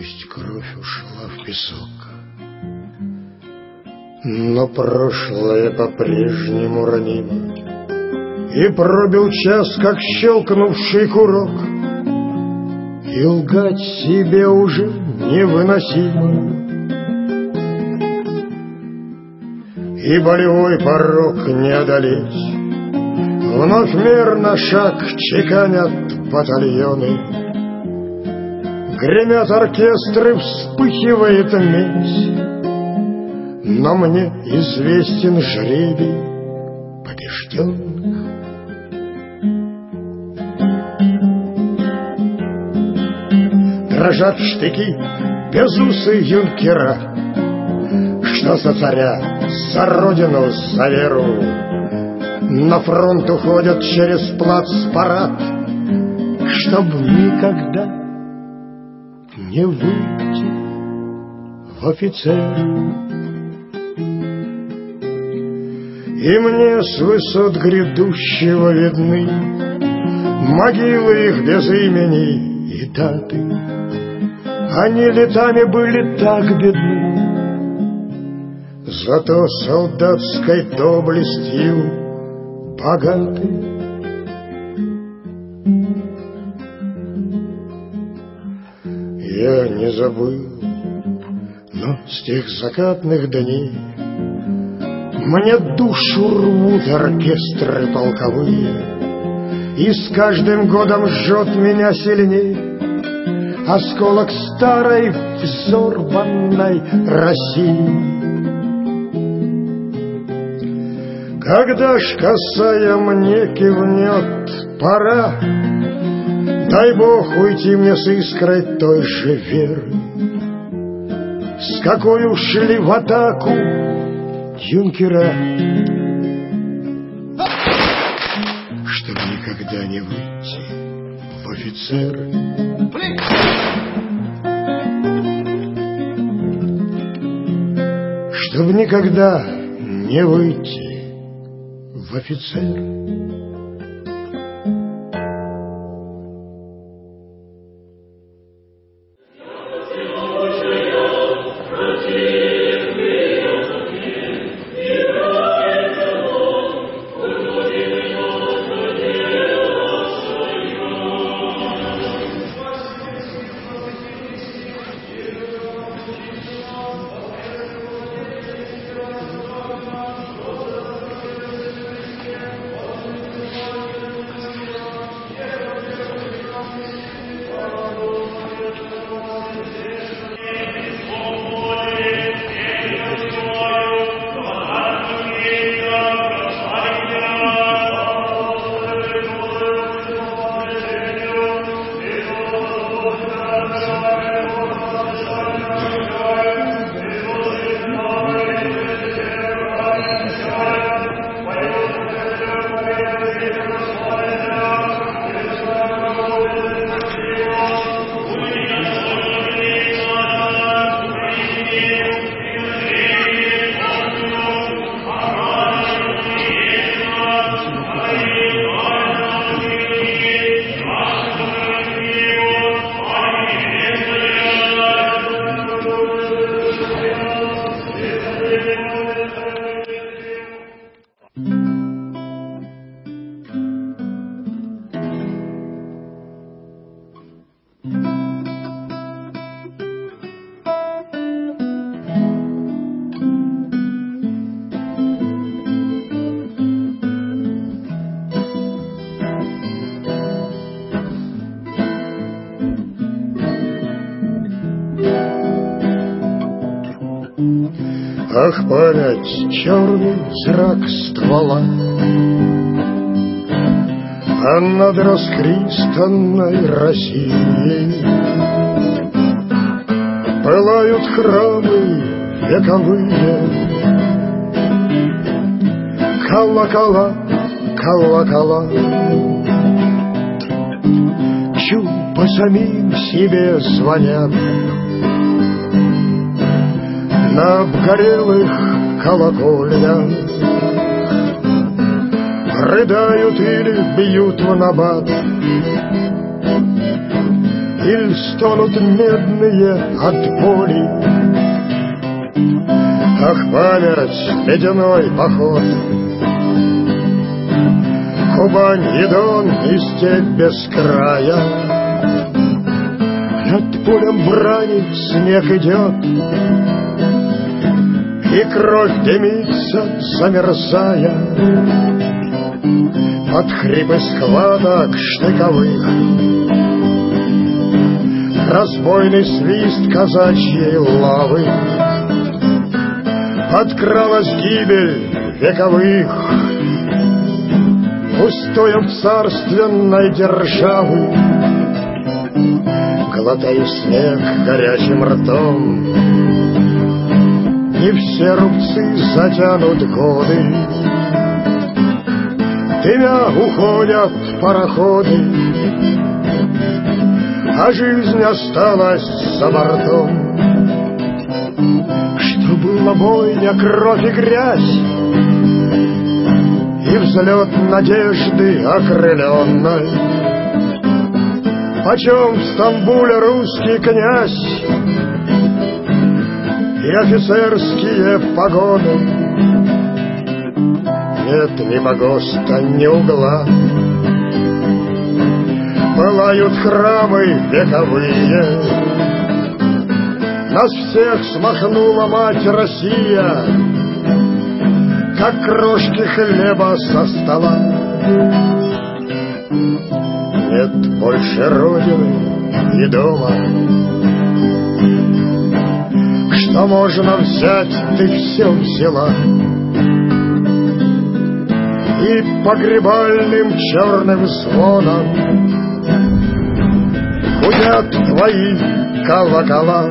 Пусть кровь ушла в песок, но прошлое по-прежнему ранимо, И пробил час, как щелкнувший курок, И лгать себе уже невыносимо. И болевой порог не одолеть, Вновь мерно шаг чеканят батальоны, Гремят оркестры, вспыхивает медь, но мне известен жребий побежденных. Дрожат штыки безусые юнкера, Что за царя, за родину, за веру. На фронт уходят через плац парад, Чтоб никогда не выйти в офицеры. И мне с высот грядущего видны Могилы их без имени и даты. Они летами были так бедны, Зато солдатской доблестью богаты. Я не забыл, но с тех закатных дней мне душу рвут оркестры полковые, И с каждым годом жжет меня сильней Осколок старой взорванной России. Когда ж косая мне кивнет пора, Дай Бог уйти мне с искрой той же веры, С какой ушли в атаку юнкера, чтобы никогда не выйти в офицеры. Чтобы никогда не выйти в офицеры. Ах, память, черный зрак ствола, А над расхристанной Россией Пылают храмы вековые, Колокола, колокола, Чу по самим себе звонят, на обгорелых колокольнях. Рыдают или бьют в набат Иль стонут медные от боли. Ах, память, ледяной поход! Кубань, Едон и степь без края. Над полем брани снег идет И кровь дымится, замерзая Под хрипы складок штыковых. Разбойный свист казачьей лавы Подкралась гибель вековых. Устоем царственной державы Глотаю снег горячим ртом И все рубцы затянут годы. Дымя уходят пароходы. А жизнь осталась за бортом. Что было бойня, кровь и грязь И взлет надежды окрыленной. Почем в Стамбуле русский князь И офицерские погоны. Нет ни погоста, ни угла. Пылают храмы вековые. Нас всех смахнула мать Россия Как крошки хлеба со стола. Нет больше родины и дома Что можно взять, ты все взяла. И погребальным черным звоном Гудят твои колокола